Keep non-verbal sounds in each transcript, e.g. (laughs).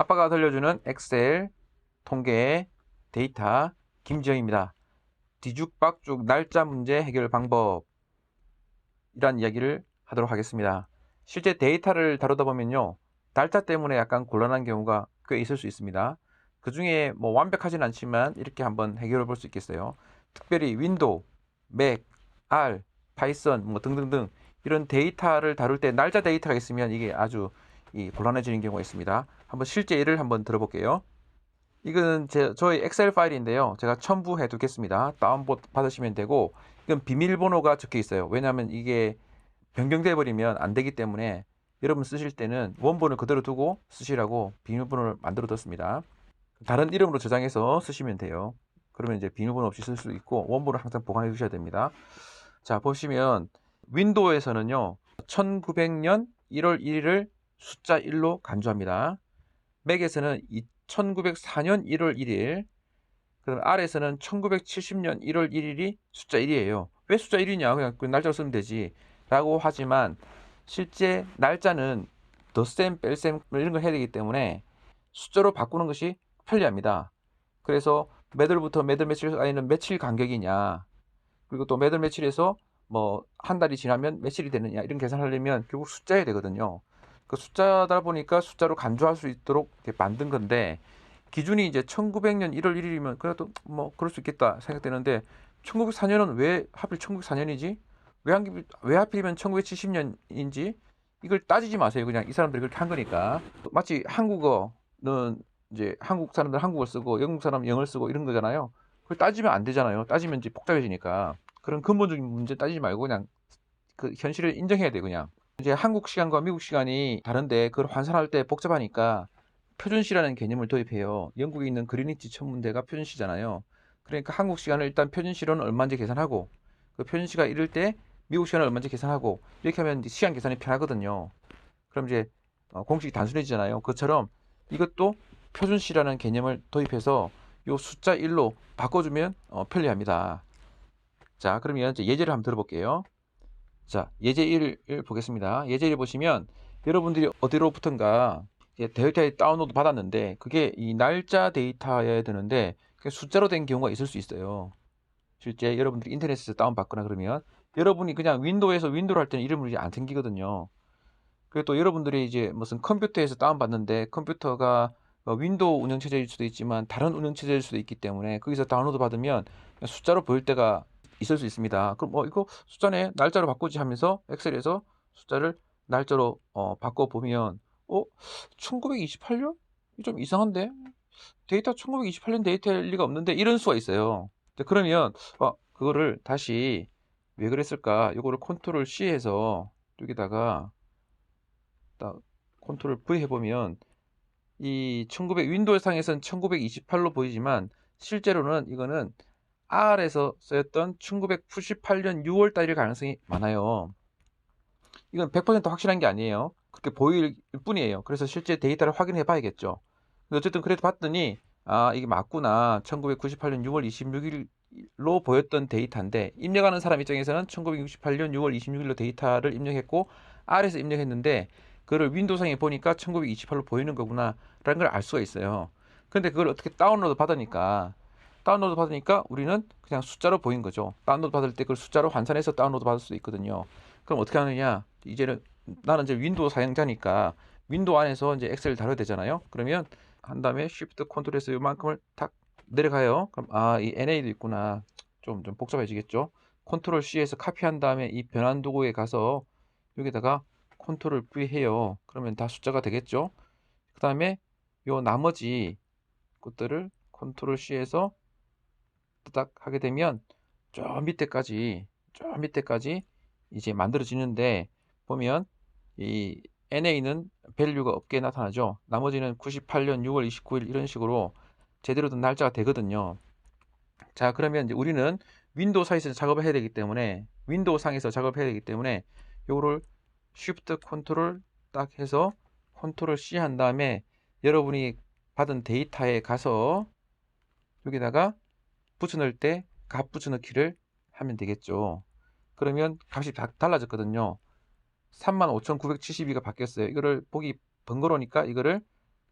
아빠가 들려주는 엑셀 통계 데이터 김지영입니다. 뒤죽박죽 날짜 문제 해결 방법 이란 이야기를 하도록 하겠습니다. 실제 데이터를 다루다 보면요. 날짜 때문에 약간 곤란한 경우가 꽤 있을 수 있습니다. 그 중에 뭐 완벽하진 않지만 이렇게 한번 해결해 볼 수 있겠어요. 특별히 윈도우, 맥, R, 파이썬 뭐 등등등 이런 데이터를 다룰 때 날짜 데이터가 있으면 이게 아주 이 곤란해지는 경우가 있습니다. 한번 실제 예를 한번 들어볼게요. 이건 제, 저희 엑셀 파일인데요. 제가 첨부해 두겠습니다. 다운받 받으시면 되고, 이건 비밀번호가 적혀 있어요. 왜냐하면 이게 변경돼 버리면 안 되기 때문에 여러분 쓰실 때는 원본을 그대로 두고 쓰시라고 비밀번호를 만들어 뒀습니다. 다른 이름으로 저장해서 쓰시면 돼요. 그러면 이제 비밀번호 없이 쓸 수 있고 원본을 항상 보관해 두셔야 됩니다. 자, 보시면 윈도우에서는요. 1900년 1월 1일을 숫자 1로 간주합니다. 맥에서는 1904년 1월 1일, 그럼 R에서는 1970년 1월 1일이 숫자 1이에요. 왜 숫자 1이냐? 그냥 그 날짜로 쓰면 되지. 라고 하지만 실제 날짜는 덧셈, 뺄셈 이런 걸 해야 되기 때문에 숫자로 바꾸는 것이 편리합니다. 그래서 매달부터 매달 며칠 아니는 며칠 간격이냐 그리고 또 매달 며칠에서 뭐 한 달이 지나면 며칠이 되느냐 이런 계산하려면 결국 숫자야 되거든요. 그 숫자다 보니까 숫자로 간주할 수 있도록 만든 건데 기준이 이제 1900년 1월 1일이면 그래도 뭐 그럴 수 있겠다 생각되는데 1904년은 왜 하필 1904년이지? 왜, 한, 왜 하필이면 1970년인지 이걸 따지지 마세요. 그냥 이 사람들이 그렇게 한 거니까. 마치 한국어는 이제 한국 사람들 한국어 쓰고 영국 사람 영어를 쓰고 이런 거잖아요. 그걸 따지면 안 되잖아요. 따지면 이제 복잡해지니까. 그런 근본적인 문제 따지지 말고 그냥 그 현실을 인정해야 돼 그냥. 이제 한국 시간과 미국 시간이 다른데 그걸 환산할 때 복잡하니까 표준시라는 개념을 도입해요. 영국에 있는 그리니치 천문대가 표준시잖아요. 그러니까 한국 시간을 일단 표준시로는 얼마인지 계산하고 그 표준시가 이럴 때 미국 시간을 얼마인지 계산하고 이렇게 하면 시간 계산이 편하거든요. 그럼 이제 어, 공식이 단순해지잖아요. 그처럼 이것도 표준시라는 개념을 도입해서 요 숫자 1로 바꿔주면 어, 편리합니다. 자, 그러면 이제 예제를 한번 들어볼게요. 자, 예제 1을 보겠습니다. 예제 1 보시면 여러분들이 어디로부턴가 데이터에 다운로드 받았는데 그게 이 날짜 데이터여야 되는데 숫자로 된 경우가 있을 수 있어요. 실제 여러분들이 인터넷에서 다운받거나 그러면 여러분이 그냥 윈도우에서 윈도우를 할 때는 이름이 안 생기거든요. 그리고 또 여러분들이 이제 무슨 컴퓨터에서 다운받는데 컴퓨터가 어, 윈도우 운영체제일 수도 있지만 다른 운영체제일 수도 있기 때문에 거기서 다운로드 받으면 숫자로 보일 때가 있을 수 있습니다. 그럼 뭐 이거 숫자네 날짜로 바꾸지 하면서 엑셀에서 숫자를 날짜로 어, 바꿔 보면 어 1928년 좀 이상한데 데이터 1928년 데이터일 리가 없는데 이런 수가 있어요. 그러면 어, 그거를 다시 왜 그랬을까? 이거를 컨트롤 C 해서 여기다가 딱 컨트롤 V 해보면 이 1900 윈도우 상에서는 1928로 보이지만 실제로는 이거는 R에서 쓰였던 1998년 6월 달일 가능성이 많아요. 이건 100% 확실한 게 아니에요. 그렇게 보일 뿐이에요. 그래서 실제 데이터를 확인해 봐야겠죠. 어쨌든 그래도 봤더니 아 이게 맞구나. 1998년 6월 26일로 보였던 데이터인데 입력하는 사람 입장에서는 1968년 6월 26일로 데이터를 입력했고 R에서 입력했는데 그걸 윈도우상에 보니까 1928로 보이는 거구나 라는 걸 알 수가 있어요. 근데 그걸 어떻게 다운로드 받으니까 다운로드 받으니까 우리는 그냥 숫자로 보인 거죠. 다운로드 받을 때 그걸 숫자로 환산해서 다운로드 받을 수도 있거든요. 그럼 어떻게 하느냐? 이제는 나는 이제 윈도우 사용자니까 윈도우 안에서 이제 엑셀을 다뤄야 되잖아요. 그러면 한 다음에 Shift 컨트롤에서 이만큼을 탁 내려가요. 그럼 아, 이 NA도 있구나. 좀, 좀 복잡해지겠죠. 컨트롤 C에서 카피한 다음에 이 변환 도구에 가서 여기다가 컨트롤 V 해요. 그러면 다 숫자가 되겠죠. 그 다음에 요 나머지 것들을 컨트롤 C에서 딱 하게 되면 저 밑에까지 저 밑에까지 이제 만들어지는데 보면 이 NA는 밸류가 없게 나타나죠. 나머지는 98년 6월 29일 이런 식으로 제대로 된 날짜가 되거든요. 자, 그러면 이제 우리는 윈도우 사이에서 작업을 해야 되기 때문에 윈도우 상에서 작업을 해야 되기 때문에 요거를 Shift 컨트롤 딱 해서 컨트롤 C 한 다음에 여러분이 받은 데이터에 가서 여기다가 붙여넣을 때 값 붙여넣기를 하면 되겠죠. 그러면 값이 다 달라졌거든요. 35,972가 바뀌었어요. 이거를 보기 번거로우니까 이거를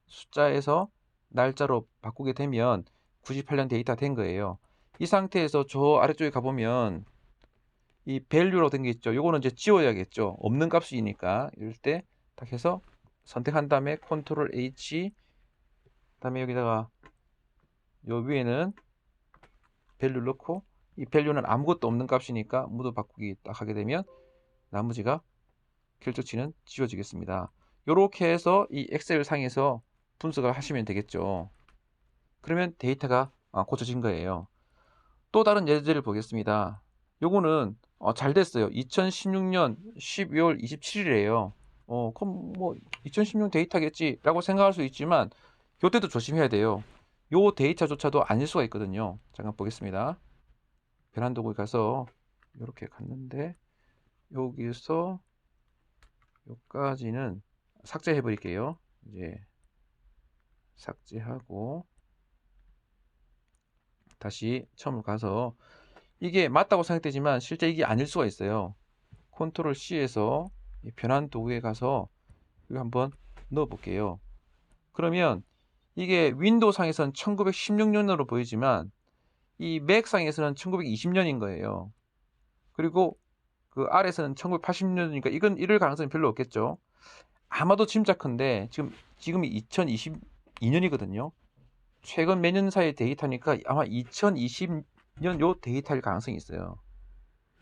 숫자에서 날짜로 바꾸게 되면 98년 데이터 된 거예요. 이 상태에서 저 아래쪽에 가보면 이 value라고 된게 있죠. 요거는 이제 지워야겠죠. 없는 값이니까 이럴 때 딱 해서 선택한 다음에 컨트롤 H 그다음에 여기다가 요 위에는 value 넣고 이 value는 아무것도 없는 값이니까 모두 바꾸기 딱 하게 되면 나머지가 결정치는 지워지겠습니다. 요렇게 해서 이 엑셀 상에서 분석을 하시면 되겠죠. 그러면 데이터가 아, 고쳐진 거예요. 또 다른 예제를 보겠습니다. 요거는 어, 잘 됐어요. 2016년 12월 27일이에요. 어, 그럼 뭐 2016 데이터겠지라고 생각할 수 있지만 요때도 조심해야 돼요. 요 데이터조차도 아닐 수가 있거든요. 잠깐 보겠습니다. 변환 도구에 가서 이렇게 갔는데 여기서 여기까지는 삭제해 버릴게요. 이제 삭제하고 다시 처음으로 가서 이게 맞다고 생각되지만 실제 이게 아닐 수가 있어요. 컨트롤 C에서 변환 도구에 가서 이거 한번 넣어 볼게요. 그러면 이게 윈도우 상에서는 1916년으로 보이지만 이 맥 상에서는 1920년인 거예요. 그리고 그 아래에서는 1980년이니까 이건 이럴 가능성이 별로 없겠죠. 아마도 짐작컨대 지금 지금이 2022년이거든요. 최근 몇 년 사이의 데이터니까 아마 2020년 요 데이터일 가능성이 있어요.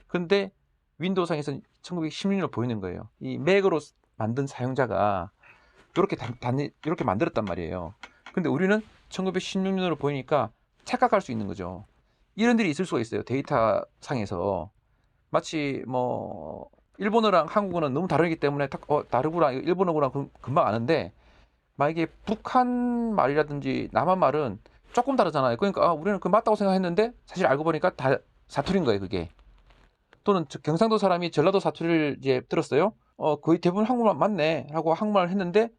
근데 윈도우 상에서는 1916년으로 보이는 거예요. 이 맥으로 만든 사용자가 이렇게 단, 단, 이렇게 만들었단 말이에요. 근데 우리는 1916년으로 보이니까 착각할 수 있는 거죠. 이런 일이 있을 수가 있어요. 데이터 상에서 마치 뭐 일본어랑 한국어는 너무 다르기 때문에 딱 어, 다르구나 일본어구나 그- 금방 아는데 만약에 북한 말이라든지 남한 말은 조금 다르잖아요. 그러니까 아, 우리는 그 맞다고 생각했는데 사실 알고 보니까 다 사투리인 거예요. 그게 또는 저 경상도 사람이 전라도 사투리를 이제 들었어요. 어 거의 대부분 한국말 맞네 하고 한국말을 했는데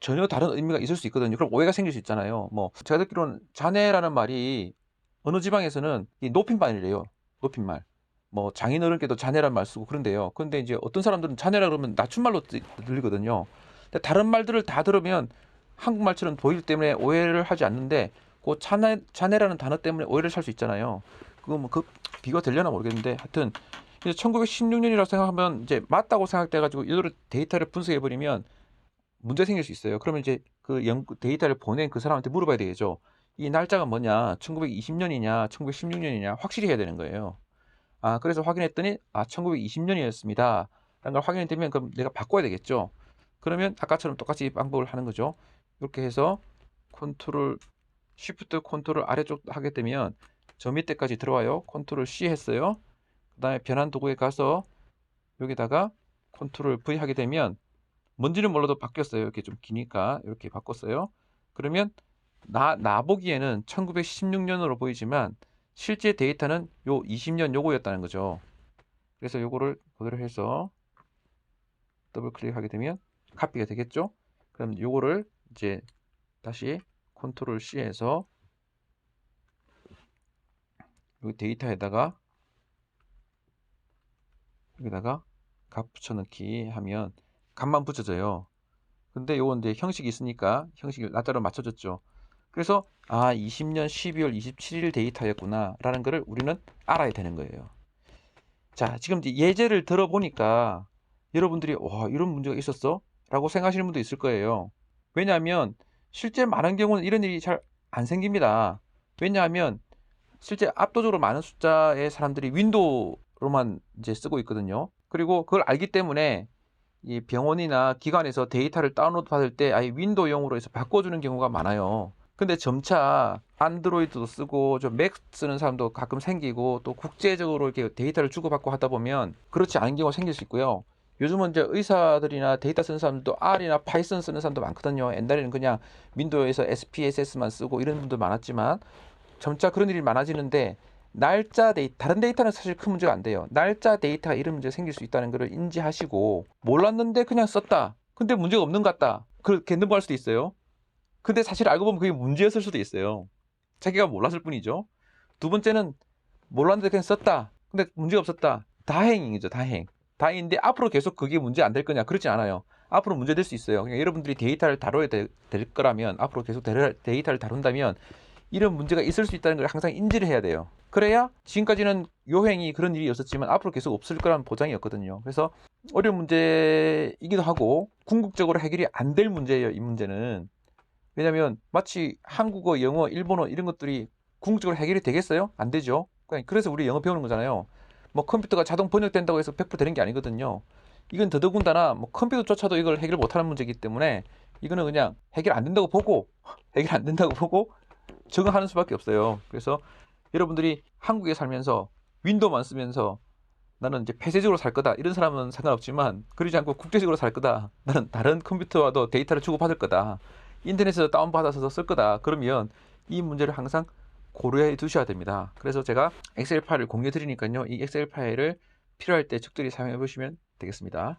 전혀 다른 의미가 있을 수 있거든요. 그럼 오해가 생길 수 있잖아요. 뭐 제가 듣기로는 자네라는 말이 어느 지방에서는 이 높임말이래요. 높임말. 뭐 장인어른께도 자네란 말 쓰고 그런데요. 근데 이제 어떤 사람들은 자네라 그러면 낮춤말로 들- 들리거든요. 근데 다른 말들을 다 들으면 한국말처럼 보이기 때문에 오해를 하지 않는데 그 자네 자네라는 단어 때문에 오해를 살 수 있잖아요. 그거 뭐 그 비가 되려나 모르겠는데 하여튼 이제 1916년이라고 생각하면 이제 맞다고 생각돼 가지고 이대로 데이터를 분석해 버리면 문제 생길 수 있어요. 그러면 이제 그 연 데이터를 보낸 그 사람한테 물어봐야 되겠죠. 이 날짜가 뭐냐? 1920년이냐? 1916년이냐? 확실히 해야 되는 거예요. 아, 그래서 확인했더니 아, 1920년이었습니다. 라는 걸 확인이 되면 그럼 내가 바꿔야 되겠죠. 그러면 아까처럼 똑같이 방법을 하는 거죠. 이렇게 해서 컨트롤 쉬프트 컨트롤 아래쪽 하게 되면 저 밑에까지 들어와요. 컨트롤 C 했어요. 그 다음에 변환 도구에 가서 여기다가 컨트롤 V 하게 되면 뭔지는 몰라도 바뀌었어요. 이렇게 좀 기니까 이렇게 바꿨어요. 그러면 나, 나 보기에는 1916년으로 보이지만 실제 데이터는 요 20년 요거였다는 거죠. 그래서 요거를 그대로 해서 더블 클릭하게 되면 카피가 되겠죠. 그럼 요거를 이제 다시 컨트롤 C에서 여기 데이터에다가 여기다가 값 붙여넣기 하면 값만 붙여져요. 근데 요건 이제 형식이 있으니까 형식을 날짜로 맞춰줬죠. 그래서 아 20년 12월 27일 데이터였구나 라는 거를 우리는 알아야 되는 거예요. 자 지금 예제를 들어보니까 여러분들이 와 이런 문제가 있었어? 라고 생각하시는 분도 있을 거예요. 왜냐하면 실제 많은 경우는 이런 일이 잘 안 생깁니다. 왜냐하면 실제 압도적으로 많은 숫자의 사람들이 윈도우로만 이제 쓰고 있거든요. 그리고 그걸 알기 때문에 이 병원이나 기관에서 데이터를 다운로드 받을 때 아예 윈도우용으로 해서 바꿔주는 경우가 많아요. 근데 점차 안드로이드도 쓰고 좀 맥 쓰는 사람도 가끔 생기고 또 국제적으로 이렇게 데이터를 주고받고 하다 보면 그렇지 않은 경우가 생길 수 있고요. 요즘은 이제 의사들이나 데이터 쓰는 사람들도 R이나 파이썬 쓰는 사람도 많거든요. 옛날에는 그냥 윈도우에서 SPSS만 쓰고 이런 분들 많았지만 점차 그런 일이 많아지는데 날짜 데이터 다른 데이터는 사실 큰 문제가 안 돼요. 날짜 데이터가 이런 문제 생길 수 있다는 것을 인지하시고 몰랐는데 그냥 썼다. 근데 문제가 없는 것 같다. 그렇게 넘어갈 수도 있어요. 근데 사실 알고 보면 그게 문제였을 수도 있어요. 자기가 몰랐을 뿐이죠. 두 번째는 몰랐는데 그냥 썼다. 근데 문제가 없었다. 다행이죠, 다행. 다행인데 앞으로 계속 그게 문제 안 될 거냐? 그렇지 않아요. 앞으로 문제 될 수 있어요. 그러니까 여러분들이 데이터를 다뤄야 될, 될 거라면 앞으로 계속 데이터를 다룬다면 이런 문제가 있을 수 있다는 걸 항상 인지를 해야 돼요. 그래야 지금까지는 요행이 그런 일이 없었지만 앞으로 계속 없을 거라는 보장이었거든요. 그래서 어려운 문제이기도 하고 궁극적으로 해결이 안 될 문제예요. 이 문제는 왜냐하면 마치 한국어, 영어, 일본어 이런 것들이 궁극적으로 해결이 되겠어요? 안 되죠. 그래서 우리 영어 배우는 거잖아요. 뭐 컴퓨터가 자동 번역된다고 해서 100% 되는 게 아니거든요. 이건 더더군다나 뭐 컴퓨터조차도 이걸 해결 못하는 문제이기 때문에 이거는 그냥 해결 안 된다고 보고 (laughs) 해결 안 된다고 보고 적응하는 수밖에 없어요. 그래서 여러분들이 한국에 살면서 윈도우만 쓰면서 나는 이제 폐쇄적으로 살 거다. 이런 사람은 상관없지만 그러지 않고 국제적으로 살 거다. 나는 다른 컴퓨터와도 데이터를 주고받을 거다. 인터넷에서 다운받아서 쓸 거다. 그러면 이 문제를 항상 고려해 두셔야 됩니다. 그래서 제가 엑셀 파일을 공유해 드리니까요. 이 엑셀 파일을 필요할 때 적절히 사용해 보시면 되겠습니다